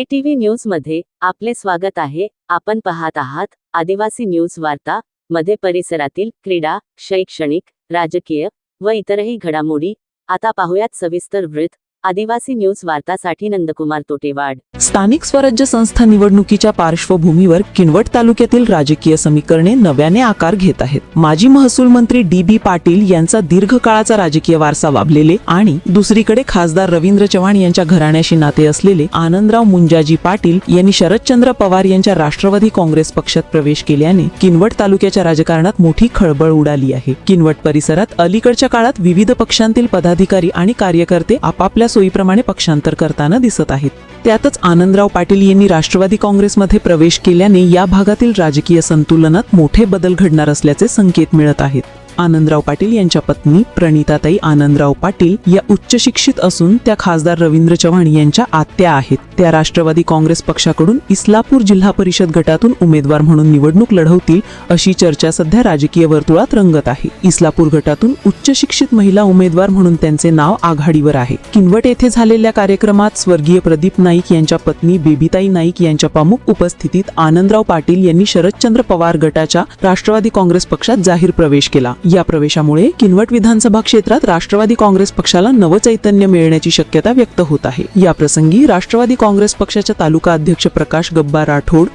ATV न्यूजमध्ये आपले स्वागत आहे. आपण पाहत आहात आदिवासी न्यूज वार्ता मध्ये परिसरातील क्रीडा शैक्षणिक राजकीय व इतरही घडामोडी. आता पाहुयात सविस्तर वृत्त आदिवासी न्यूज वार्तासाठी नंदकुमार तोटेवाड. स्थानिक स्वराज्य संस्था निवडणुकीच्या पार्श्वभूमीवर किनवट तालुक्यातील राजकीय समीकरणे नव्याने आकार घेत आहेत. माजी महसूल मंत्री डी बी पाटील यांचा दीर्घकाळाचा राजकीय वारसा वाबलेले आणि दुसरीकडे खासदार रवींद्र चव्हाण यांच्या घराण्याशी नाते असलेले आनंदराव मुंजाजी पाटील यांनी शरदचंद्र पवार यांच्या राष्ट्रवादी काँग्रेस पक्षात प्रवेश केल्याने किनवट तालुक्याच्या राजकारणात मोठी खळबळ उडाली आहे. किनवट परिसरात अलीकडच्या काळात विविध पक्षांतील पदाधिकारी आणि कार्यकर्ते आपापल्या सोयीप्रमाणे पक्षांतर करताना दिसत आहेत. त्यातच आनंदराव पाटील यांनी राष्ट्रवादी काँग्रेसमध्ये प्रवेश केल्याने या भागातील राजकीय संतुलनात मोठे बदल घडणार असल्याचे संकेत मिळत आहेत. आनंदराव पाटील यांच्या पत्नी प्रणिताताई आनंदराव पाटील या उच्च शिक्षित असून त्या खासदार रवींद्र चव्हाण यांच्या आत्या आहेत. त्या राष्ट्रवादी काँग्रेस पक्षाकडून इस्लापूर जिल्हा परिषद गटातून उमेदवार म्हणून निवडणूक लढवतील अशी चर्चा सध्या राजकीय वर्तुळात रंगत आहे. इस्लापूर गटातून उच्च शिक्षित महिला उमेदवार म्हणून त्यांचे नाव आघाडीवर आहे. किनवट येथे झालेल्या कार्यक्रमात स्वर्गीय प्रदीप नाईक यांच्या पत्नी बेबीताई नाईक यांच्या प्रमुख उपस्थितीत आनंदराव पाटील यांनी शरदचंद्र पवार गटाच्या राष्ट्रवादी काँग्रेस पक्षात जाहीर प्रवेश केला. या प्रवेशामुळे किनवट विधानसभा क्षेत्रात राष्ट्रवादी काँग्रेस पक्षाला नवचैतन्य मिळण्याची शक्यता व्यक्त होत आहे. या प्रसंगी राष्ट्रवादी काँग्रेस पक्षाच्या तालुका अध्यक्ष प्रकाश गब्बा राठोड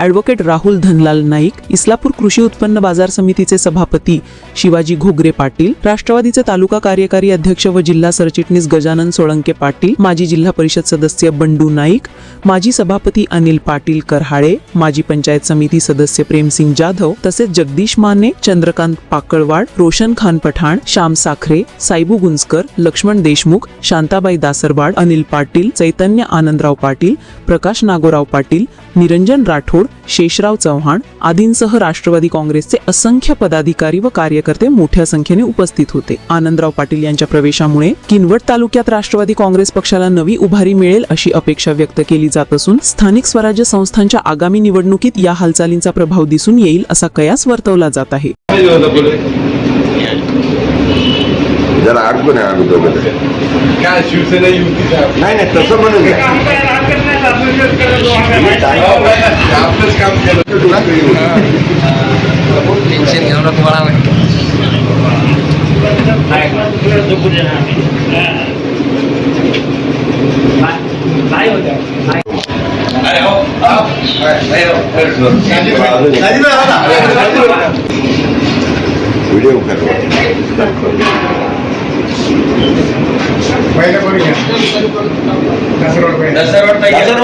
ॲडव्होकेट राहुल धनलाल नाईक इस्लापूर कृषी उत्पन्न बाजार समितीचे सभापती शिवाजी घोगरे पाटील राष्ट्रवादीचे तालुका कार्यकारी अध्यक्ष व जिल्हा सरचिटणीस गजानन सोळंके पाटील माजी जिल्हा परिषद सदस्य बंडू नाईक माजी सभापती अनिल पाटील करहाळे माजी पंचायत समिती सदस्य प्रेमसिंग जाधव तसेच जगदीश माने चंद्रकांत पाकळवाड रोशन खान पठाण श्याम साखरे साईबू गुंजकर लक्ष्मण देशमुख शांताबाई दासरवाड अनिल पाटील चैतन्य आनंदराव पाटील प्रकाश नागोराव पाटील निरंजन राठोड शेषराव चव्हाण आदींसह राष्ट्रवादी काँग्रेसचे असंख्य पदाधिकारी व कार्यकर्ते मोठ्या संख्येने उपस्थित होते. आनंदराव पाटील यांच्या प्रवेशामुळे किनवट तालुक्यात राष्ट्रवादी काँग्रेस पक्षाला नवी उभारी मिळेल अशी अपेक्षा व्यक्त केली जात असून स्थानिक स्वराज्य संस्थांच्या आगामी निवडणुकीत या हालचालींचा प्रभाव दिसून येईल असा कयास वर्तवला जात आहे. जरा अडकून आहे आम्ही दोघं. तरी. काय शिवसेना युतीचा नाही नाही तसं म्हणून नाही. आपलंच काम केलं तुला टेन्शन घेऊ नको बाळा अरे हो हो. नाही, हो. व्हिडिओ कर दसरा